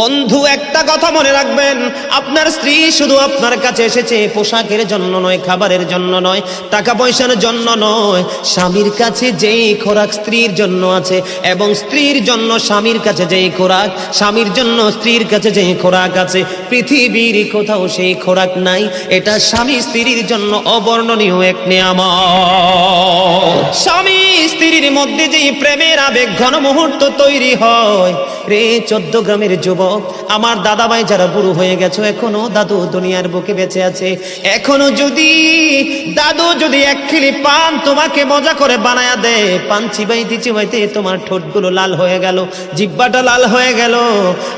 বন্ধু, একটা কথা মনে রাখবেন, আপনার স্ত্রী শুধু আপনার কাছে এসেছে পোশাকের জন্য নয়, খাবারের জন্য নয়, টাকা পয়সার জন্য নয়, স্বামীর কাছে যেই খোরাক স্ত্রীর জন্য আছে এবং স্ত্রীর জন্য স্বামীর কাছে যেই খোরাক, স্বামীর জন্য স্ত্রীর কাছে যেই খোরাক আছে, পৃথিবীর কোথাও সেই খোরাক নাই, এটা স্বামী স্ত্রীর জন্য অবর্ণনীয় এক নিয়ামত। স্বামী স্ত্রীর মধ্যে যেই প্রেমের আবেগ, ঘন মুহূর্ত তৈরি হয় রে চোদ্দ গ্রামের যুবক, আমার দাদা ভাই যারা বুড়ো হয়ে গেছো, এখনও দাদু দুনিয়ার বুকে বেঁচে আছে। এখনও যদি দাদু যদি এক খিলি পান, তোমাকে মজা করে বানায়া দে। পান চিবাইতে চিবাইতে তোমার ঠোঁটগুলো লাল হয়ে গেল, জিব্বাটা লাল হয়ে গেল।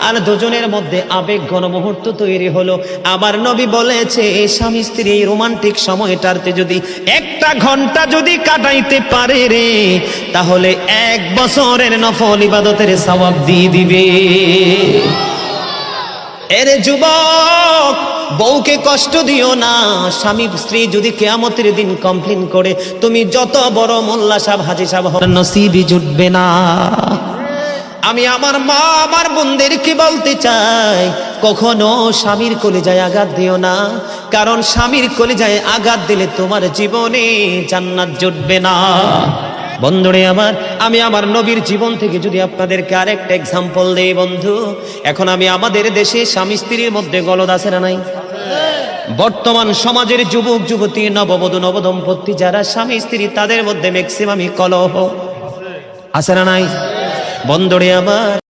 আর দুজনের মধ্যে আবেগ ঘন মুহূর্ত তৈরি হলো। আবার নবী বলেছে, স্বামী স্ত্রী, এই রোমান্টিক সময়টাতে যদি একটা ঘণ্টা যদি কাটাইতে পারে রে তাহলে এক বছরের নফল ইবাদতের সওয়াব দিয়ে দিবে। এর যুবক বউকে কষ্ট দিও না। স্বামী স্ত্রী যদি কেয়ামতের দিন কমপ্লেন করে তুমি যত বড় মোল্লা সাহেব হাজি সাহেব হও, নসিবই জুটবে না। আমি আমার মা আমার বোনদেরকে বলতে চাই কখনো স্বামীর কোলে যায় আঘাত দিও না। কারণ স্বামীর কোলে যায় আঘাত দিলে তোমার জীবনে জান্নাত জুটবে না। বন্ধুরে আমার, আমি আমার নবীর জীবন থেকে যদি আপনাদেরকে আরেকটা এক্সাম্পল দেই বন্ধু, এখন আমি আমাদের দেশে স্বামী স্ত্রীর মধ্যে গলদ আছে না নাই? বর্তমান সমাজের যুবক, যুবতী, নববধূ, নবদম্পতি যারা স্বামী স্ত্রী, তাদের মধ্যে ম্যাক্সিমামই কলহ আছে না নাই? বন্ধুরে আমার